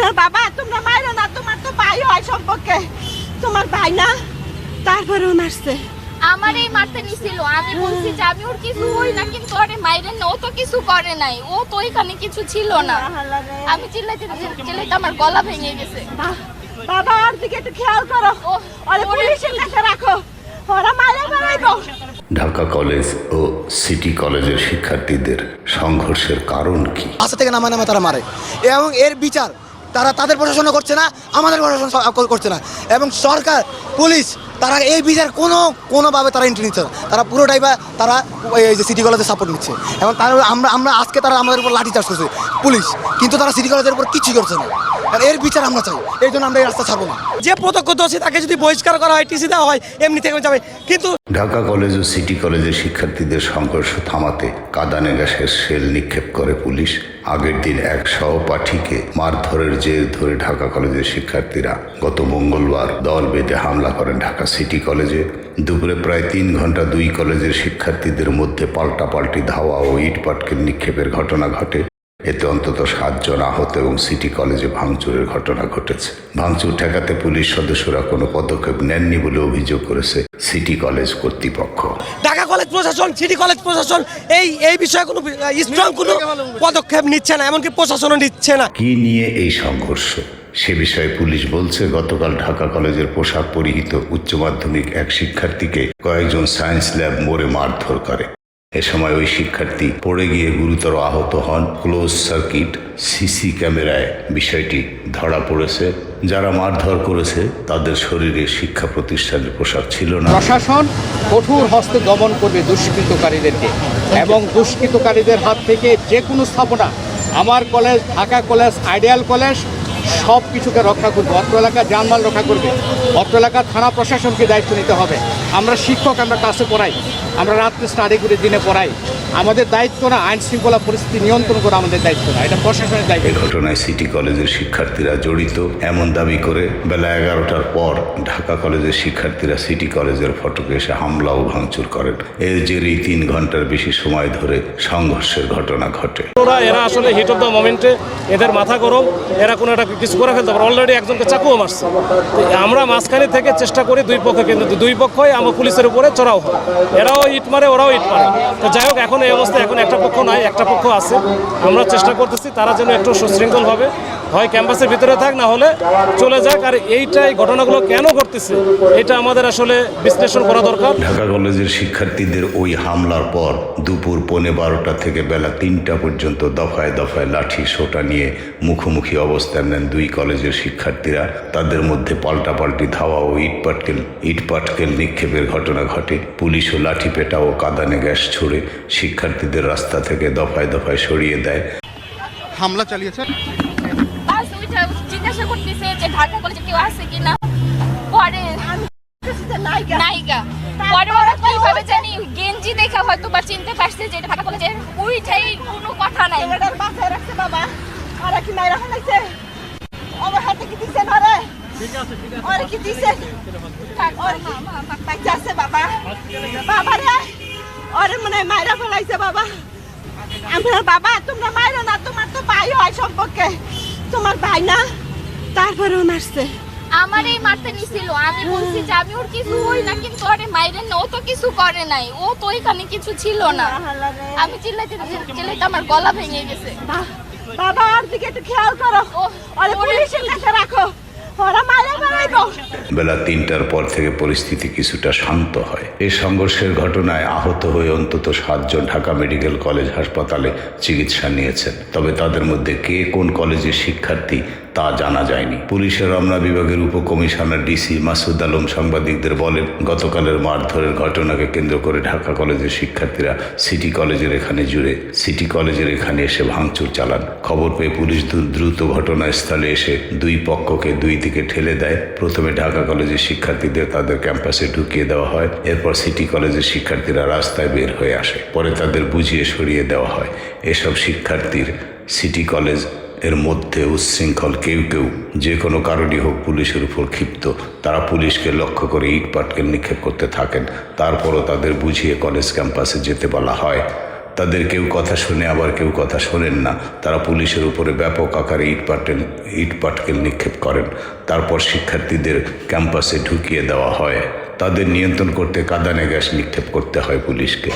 বাবা তোমরা মাইরো না তোমার তো ভাই হয় সম্পর্কে। তোমার ভাই না? তারপরেও মারছে। আমার এই মারতে নিছিল। আমি বলছি যে আমি ওর কিছু হই না কিন্তু আরে মাইরেন না ও তো কিছু করে নাই। ও তো এখানে কিছু ছিল না। আমি চিল্লাইতে চিল্লাইতে আমার গলা ভেঙে গেছে। বা- বাবা ওর দিকে একটু খেয়াল করো। ওরে- পুলিশের কাছে রাখো। ওরা মারে বেড়াইবো ঢাকা কলেজ ও সিটি কলেজের শিক্ষার্থীদের সংঘর্ষের কারণ কি? বাসা থেকে নামায় নামায় তারা মারে। এবং এর বিচার তারা তাদের প্রশাসনও করছে না, আমাদের প্রশাসন করছে না। এবং সরকার, পুলিশ, তারা এই বিচার কোনো, কোনোভাবে তারা এন্ট্রি নিচ্ছে না। তারা পুরোটাই বা তারা এই যে সিটি কলেজে সাপোর্ট নিচ্ছে। এবং তারা আমরা আমরা আজকে তারা আমাদের উপর লাঠি চার্জ করছে, পুলিশ। কিন্তু তারা সিটি কলেজের উপর কিছুই করছে না। আর এর বিচার আমরা চাই। এই জন্য আমরা এই রাস্তা ছাড়বো না। যে প্রত্যক্ষদর্শী তাকে যদি বহিষ্কার করা হয় টিসি দেওয়া হয় এমনি থেকে যাবে। কিন্তু ঢাকা কলেজ ও সিটি কলেজের শিক্ষার্থীদের সংঘর্ষ থামাতে কাদানে গ্যাসের সেল নিক্ষেপ করে পুলিশ। আগের দিন এক সহপাঠীকে মারধরের জের ধরে ঢাকা কলেজের শিক্ষার্থীরা গত মঙ্গলবার দল বেঁধে হামলা করেন ঢাকা সিটি কলেজে। দুপুরে প্রায় তিন ঘণ্টা দুই কলেজের শিক্ষার্থীদের মধ্যে পাল্টাপাল্টি ধাওয়া ও ইট পাটকেল নিক্ষেপের ঘটনা ঘটে। এতে অন্তত সাতজন আহত এবং সিটি কলেজে ভাঙচুরের ঘটনা ঘটেছে। ভাঙচুর ঠেকাতে পুলিশ সদস্যরা কোনো পদক্ষেপ নেননি বলে অভিযোগ করেছে সিটি কলেজ কর্তৃপক্ষ। ঢাকা কলেজ প্রশাসন সিটি কলেজ প্রশাসন এই এই বিষয়ে কোনো স্ট্রং কোনো পদক্ষেপ নিচ্ছে না এমনকি প্রশাসনও নিচ্ছে না। কি নিয়ে এই সংঘর্ষ? সে বিষয়ে পুলিশ বলছে গতকাল ঢাকা কলেজের পোশাক পরিহিত উচ্চ মাধ্যমিক এক শিক্ষার্থীকে কয়েকজন সায়েন্স ল্যাব মোড়ে মারধর করে। এ সময় ওই শিক্ষার্থী পড়ে গিয়ে গুরুতর আহত হন। ক্লোজ সার্কিট, সিসি ক্যামেরায় বিষয়টি ধরা পড়েছে। যারা মারধর করেছে, তাদের শরীরে শিক্ষা প্রতিষ্ঠানের পোশাক ছিল না। প্রশাসন কঠোর হস্তে দমন করবে দুষ্কৃতকারীদেরকে এবং দুষ্কৃতকারীদের হাত থেকে যে কোনো স্থাপনা, আমার college, Dhaka college, ideal college সব কিছুকে রক্ষা করবে। অত্র এলাকা জানমাল রক্ষা করবে। অত্র এলাকা থানা প্রশাসনকে দায়িত্ব নিতে হবে। আমরা শিক্ষক আমরা ক্লাসে পড়াই আমরা রাত্রে স্টাডি করে দিনে পড়াই। আমাদের দায়িত্ব না আইন শৃঙ্খলা পরিস্থিতি নিয়ন্ত্রণ করা আমাদের দায়িত্ব না এটা প্রশাসনের দায়িত্ব। এ ঘটনায় সিটি কলেজের শিক্ষার্থীরা জড়িত এমন দাবি করে বেলা এগারোটার পর ঢাকা কলেজের শিক্ষার্থীরা সিটি কলেজের ফটকে এসে হামলা ও ভাঙচুর করেন। এর জেরেই তিন ঘণ্টার বেশি সময় ধরে সংঘর্ষের ঘটনা ঘটে। ওরা এরা আসলে হিট অফ দ্য মোমেন্টে এদের মাথা গরম এরা কোনো একটা কিছু করে ফেলতে পারে। অলরেডি একজনকে চাকুও মারছে। আমরা মাঝখানে থেকে চেষ্টা করি দুই পক্ষ কিন্তু দুই পক্ষই আমার পুলিশের উপরে, চড়াও হয় এরাও ইট মারে, ওরাও ইট মারে। তো যাই হোক, এখন এই অবস্থায় এখন একটা পক্ষ নাই, একটা পক্ষ আছে। আমরা চেষ্টা করতেছি তারা যেন একটু সুশৃঙ্খলভাবে হয় ক্যাম্পাসের ভিতরে থাক না হলে চলে যাক। আর এইটাই ঘটনাগুলো কেন ঘটতেছে এটা আমাদের আসলে বিশ্লেষণ করা দরকার। ঢাকা কলেজের শিক্ষার্থীদের ওই হামলার পর দুপুর পৌনে বারোটা থেকে বেলা তিনটা পর্যন্ত দফায় দফায় লাঠি সোটা নিয়ে মুখোমুখি অবস্থান নেন দুই কলেজের শিক্ষার্থীরা। তাদের মধ্যে পাল্টাপাল্টি ধাওয়া ও ইটপাটকেল ইটপাটকেল নিক্ষেপের ঘটনা ঘটে। পুলিশ ও লাঠি পেটা ও কাদানে গ্যাস ছুড়ে শিক্ষার্থীদের রাস্তা থেকে দফায় দফায় সরিয়ে দেয়। হামলা চালিয়েছে। জিজ্ঞাসা করতেছে যে ঢাকা কলেজে কেউ আছে কিনা? পরে নায়িকা। পরে ওরা কীভাবে জানি গেঞ্জি দেখা হয়তো বা চিনতে পারছে যে এটা ঢাকা কলেজের ওইটাই কোনো কথা নাই। বাসায় রাখছে বাবা। ওরা কি মাইরা ফেলাইছে আমার হাতে কি দিছে না রে? ওরে কি দিছে? ওরে কি আছে বাবা। বাবা রে! ওরে মনে হয় মাইরা ফেলাইছে বাবা। আমরা বাবা তোমরা মাইরো না তোমার তো ভাই হয় সম্পর্কে। তোমার ভাই না? তারপরেও মারছে। আমার এই মারতে নিছিল আমি বলছি যে আমি ওর কিছু হই না কিন্তু আরে মাইরেন না ও তো কিছু করে নাই। ও তো এখানে কিছু ছিল না। আমি চিল্লাইতে চিল্লাইতে আমার গলা ভেঙে গেছে। বা- বাবা আর দিকে একটু খেয়াল করো। ওরে পুলিশের কাছে রাখো। ওরা মাইরা বেড়াইবো বেলা তিনটার পর থেকে পরিস্থিতি কিছুটা শান্ত হয়। এই সংঘর্ষের ঘটনায় আহত হয়ে অন্তত সাতজন ঢাকা মেডিকেল কলেজ হাসপাতালে চিকিৎসা নিয়েছেন। তবে তাদের মধ্যে কে কোন কলেজের শিক্ষার্থী তা জানা যায়নি। পুলিশের রমনা বিভাগের উপকমিশনার ডিসি মাসুদ আলম সাংবাদিকদের বলেন, গতকালের মারধরের ঘটনাকে কেন্দ্র করে ঢাকা কলেজের শিক্ষার্থীরা সিটি কলেজের এখানে জুড়ে সিটি কলেজের এখানে এসে ভাঙচুর চালান। খবর পেয়ে পুলিশ দ্রু- দ্রুত ঘটনাস্থলে এসে দুই পক্ষকে দুই দিকে ঠেলে দেয়। প্রথমে ঢাকা কলেজের শিক্ষার্থীদের তাদের ক্যাম্পাসে ঢুকিয়ে দেওয়া হয়, এরপর সিটি কলেজের শিক্ষার্থীরা রাস্তায় বের হয়ে আসে। পরে তাদের বুঝিয়ে সরিয়ে দেওয়া হয়। এসব শিক্ষার্থীর সিটি কলেজ এর মধ্যে উচ্ছৃঙ্খল কেউ কেউ, যে কোনো কারণই হোক পুলিশের উপর ক্ষিপ্ত। তারা পুলিশকে লক্ষ্য করে ইট পাটকেল নিক্ষেপ করতে থাকেন। তারপরও তাদের বুঝিয়ে কলেজ ক্যাম্পাসে যেতে বলা হয়। তাদের কেউ কথা শুনে আবার কেউ কথা শোনেন না। তারা পুলিশের উপরে ব্যাপক আকারে ইট পাটেল ইট পাটকেল নিক্ষেপ করেন। তারপর শিক্ষার্থীদের ক্যাম্পাসে ঢুকিয়ে দেওয়া হয়। তাদের নিয়ন্ত্রণ করতে কাদানে গ্যাস নিক্ষেপ করতে হয় পুলিশকে।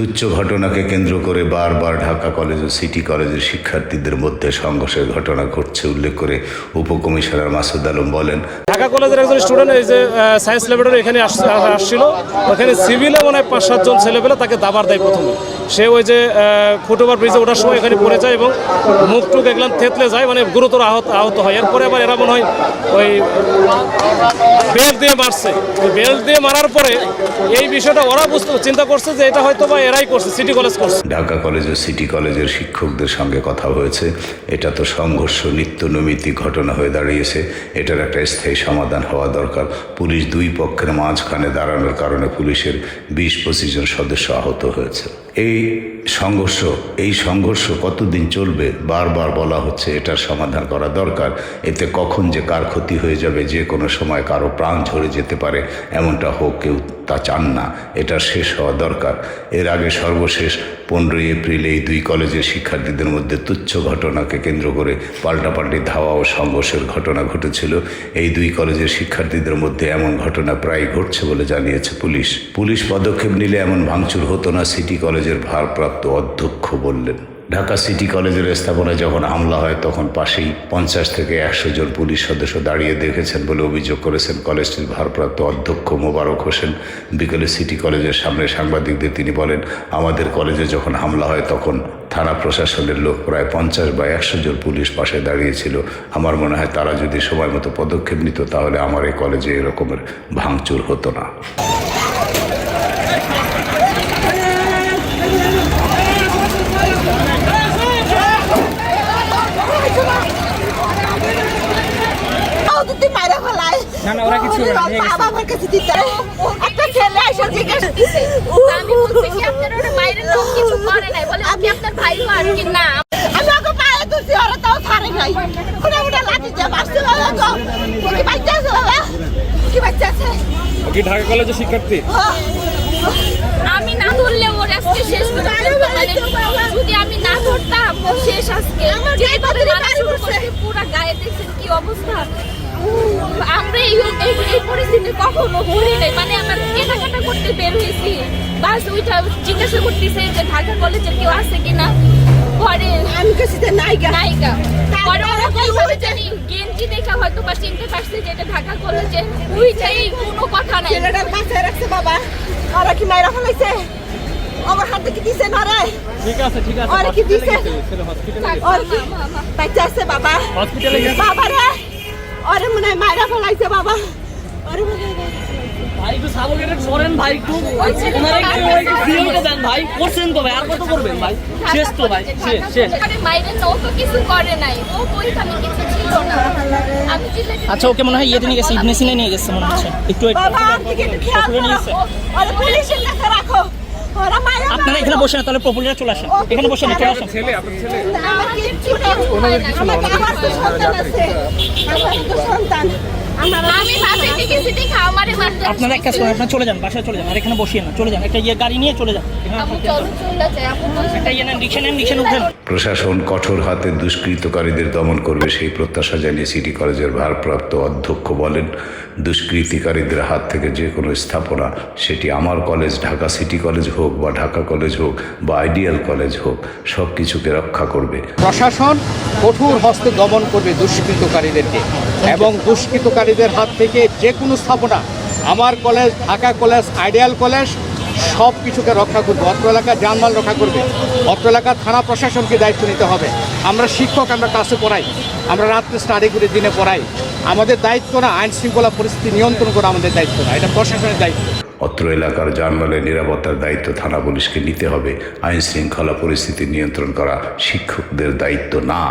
তুচ্ছ ঘটনাকে কেন্দ্র করে বারবার ঢাকা কলেজ ও সিটি কলেজের শিক্ষার্থীদের মধ্যে সংঘর্ষের ঘটনা ঘটছে, উল্লেখ করে উপকমিশনার মাসুদ আলম বলেন। ঢাকা কলেজের একজন স্টুডেন্ট এই যে সায়েন্স ল্যাবরেটরি এখানে আস- আসছিল, ওখানে সিভিলে মনে হয় পাঁচ সাতজন ছেলেপেলে তাকে দাবার দেয় প্রথমে। সে ওই যে ফুটওভার ব্রিজে ওঠার সময় এখানে পড়ে যায় এবং মুখ টুক থেতলে যায় মানে গুরুতর আহত আহত হয়। এরপরে আবার এরা মনে হয় ওই বেল্ট দিয়ে মারছে। বেল্ট দিয়ে মারার পরে এই বিষয়টা ওরা বুঝতে চিন্তা করছে যে এটা হয়তো বা এরাই করছে সিটি কলেজ করছে। ঢাকা কলেজ ও সিটি কলেজের শিক্ষকদের সঙ্গে কথা হয়েছে। এটা তো সংঘর্ষ নিত্য নৈমিত্তিক ঘটনা হয়ে দাঁড়িয়েছে। এটার একটা স্থায়ী সমাধান হওয়া দরকার। পুলিশ দুই পক্ষের মাঝখানে দাঁড়ানোর কারণে পুলিশের বিশ পঁচিশ জন সদস্য আহত হয়েছে। এই সংঘর্ষ এই সংঘর্ষ কতদিন চলবে? বারবার বলা হচ্ছে এটার সমাধান করা দরকার। এতে কখন যে কার ক্ষতি হয়ে যাবে, যে কোনো সময় কারও প্রাণ ঝরে যেতে পারে, এমনটা হোক কেউ তা চান না। এটা শেষ হওয়া দরকার। এর আগে সর্বশেষ পনেরোই এপ্রিল এই দুই কলেজের শিক্ষার্থীদের মধ্যে তুচ্ছ ঘটনাকে কেন্দ্র করে পাল্টাপাল্টি ধাওয়া ও সংঘর্ষের ঘটনা ঘটেছিল। এই দুই কলেজের শিক্ষার্থীদের মধ্যে এমন ঘটনা প্রায় ঘটছে বলে জানিয়েছে পুলিশ। পুলিশ পদক্ষেপ নিলে এমন ভাঙচুর হতো না, সিটি কলেজের ভারপ্রাপ্ত অধ্যক্ষ বললেন, ঢাকা সিটি কলেজের স্থাপনায় যখন হামলা হয়, তখন পাশেই পঞ্চাশ থেকে একশো জন পুলিশ সদস্য দাঁড়িয়ে দেখেছেন বলে অভিযোগ করেছেন কলেজটির ভারপ্রাপ্ত অধ্যক্ষ মোবারক হোসেন। বিকেলে সিটি কলেজের সামনে সাংবাদিকদের তিনি বলেন, আমাদের কলেজে যখন হামলা হয়, তখন থানা প্রশাসনের লোক প্রায় পঞ্চাশ বা একশো জন পুলিশ পাশে দাঁড়িয়েছিল। আমার মনে হয় তারা যদি সময় মতো পদক্ষেপ নিত, তাহলে আমার এই কলেজে এরকমের ভাঙচুর হতো না তাও যদি মাইরা ফেলায়। বাবা আমার কাছে দিতে একটা ছেলে এসে জিজ্ঞেস দিছে আমি বলছি কি আপনার ওটা মায়ের লোক কিছু করে নাই? বলে আপনি আপনার ভাই মার কি? না। আমি ওকে পায়ে ধরছি ওরা তাও ছাড়ে নাই। উঠে উঠে লাঠি দিয়ে মারছে বাবা গো কি বাচ্চা আছে বাবা? কি বাচ্চা আছে? কি ঢাকা কলেজের শিক্ষার্থী? আমি না ধরলে ওর আজকে শেষ করে যদি আমি না ধরতাম শেষ আজকে। যেভাবে মারা শুরু করছে। পুরা গায়ে দেখছেন কি অবস্থা? আমরা এই এই- পরিস্থিতি কখনো ভুলি নাই। মানে আমার কেনাকাটা করতে বের হয়েছি। বাস ওইটা জিজ্ঞাসা করতেছে যে ঢাকা কলেজে কেউ আছে কিনা? পরে আমি কাছে গা নায়িকা। পরে ওরা কীভাবে জানি গেঞ্জি দেখা হয়তো বা চিনতে পারছে যে এটা ঢাকা কলেজে। ওইটাই কোনো কথা নাই। ছেলেটার বাচ্চা রাখছে বাবা। ওরা কি মাইরা ফেলাইছে? আমার হাতে কি দিছে না রে। ঠিক আছে ঠিক আছে ওরা কি দিছে? ওর কি মা, মা, মা। বাচ্চা আছে বাবা। হসপিটালে গেছে। বাবা রে। ওরে মনে হয় মাইরা ফেলাইছে বাবা। ওরে মনে হয় ভাই একটু সাবলেটে সরেন ভাই একটু। ওনারা একটু একটু ফিল্মটা দেন ভাই করছেন তো ভাই আর কত করবেন ভাই? শেষ তো ভাই শেষ শেষ। আরে মাইরে ও তো কিছু করে নাই। ও তো ওইখানে কিছু ছিল না। আমি আচ্ছা ওকে মনে হয় ইয়েতে নিয়ে গেছে ইবনেসিনে নিয়ে গেছে মনে হচ্ছে। একটু একটু। বাবা আপনি কি খেয়াল করো। গেছে পুলিশের কাছে রাখো। আপনারা এখানে বসে না তাহলে পপুলার চলে আসেন। এখানে বসে না চলে আসেন। আমার কিচ্ছু না হয় না। আমাকে আমার সন্তান আছে। আমার তো সন্তান আপনারা এক কাজ করেন আপনারা চলে যান বাসায় চলে যান আর এখানে বসিয়ে না চলে যান। একটা ইয়ে গাড়ি নিয়ে চলে যান একটা ইয়ে নেন রিক্সা নেন রিক্সা উঠেন। প্রশাসন কঠোর হাতে দুষ্কৃতকারীদের দমন করবে সেই প্রত্যাশা জানিয়ে সিটি কলেজের ভারপ্রাপ্ত অধ্যক্ষ বলেন দুষ্কৃতিকারীদের হাত থেকে যে কোনো স্থাপনা সেটি আমার কলেজ ঢাকা সিটি কলেজ হোক বা ঢাকা কলেজ হোক বা আইডিয়াল কলেজ হোক সব কিছুকে রক্ষা করবে। প্রশাসন কঠোর হস্তে দমন করবে দুষ্কৃতকারীদেরকে এবং দুষ্কৃতকারীদের হাত থেকে যে কোনো স্থাপনা, আমার college, Dhaka college, ideal college, সব কিছুকে রক্ষা করবে। অত্র এলাকা জানমাল রক্ষা করবে। অত্র এলাকার থানা প্রশাসনকে দায়িত্ব নিতে হবে। আমরা শিক্ষক, আমরা ক্লাসে পড়াই। আমরা রাত্রে স্টাডি করে, দিনে পড়াই। আমাদের দায়িত্ব না, আইন শৃঙ্খলা পরিস্থিতি নিয়ন্ত্রণ করা আমাদের দায়িত্ব না। এটা প্রশাসনের দায়িত্ব। অত্র এলাকার যানবাহনের নিরাপত্তার দায়িত্ব থানা পুলিশকে নিতে হবে। আইন শৃঙ্খলা পরিস্থিতি নিয়ন্ত্রণ করা শিক্ষকদের দায়িত্ব না,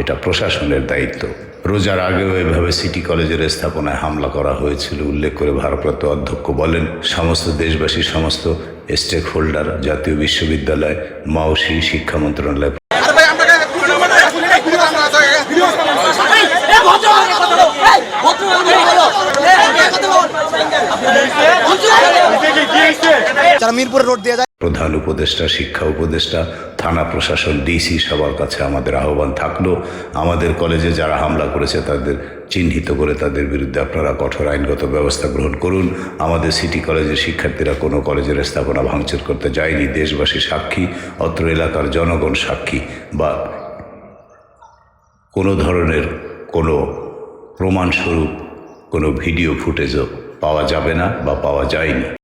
এটা প্রশাসনের দায়িত্ব। রোজার আগেও এভাবে সিটি কলেজের স্থাপনায় হামলা করা হয়েছিল, উল্লেখ করে ভারপ্রাপ্ত অধ্যক্ষ বলেন, সমস্ত দেশবাসী, সমস্ত স্টেক হোল্ডার জাতীয় বিশ্ববিদ্যালয় মাওসি শিক্ষা মন্ত্রণালয় মিরপুরে রোড দিয়ে যায়। প্রধান উপদেষ্টা, শিক্ষা উপদেষ্টা, থানা প্রশাসন ডিসি সবার কাছে আমাদের আহ্বান থাকল। আমাদের কলেজে যারা হামলা করেছে তাদের চিহ্নিত করে তাদের বিরুদ্ধে আপনারা কঠোর আইনগত ব্যবস্থা গ্রহণ করুন। আমাদের সিটি কলেজের শিক্ষার্থীরা কোনো কলেজের স্থাপনা ভাঙচুর করতে যায়নি, দেশবাসী সাক্ষী, অত্র এলাকার জনগণ সাক্ষী বা কোনো ধরনের কোনো প্রমাণস্বরূপ কোনো ভিডিও ফুটেজও পাওয়া যাবে না বা পাওয়া যায়নি।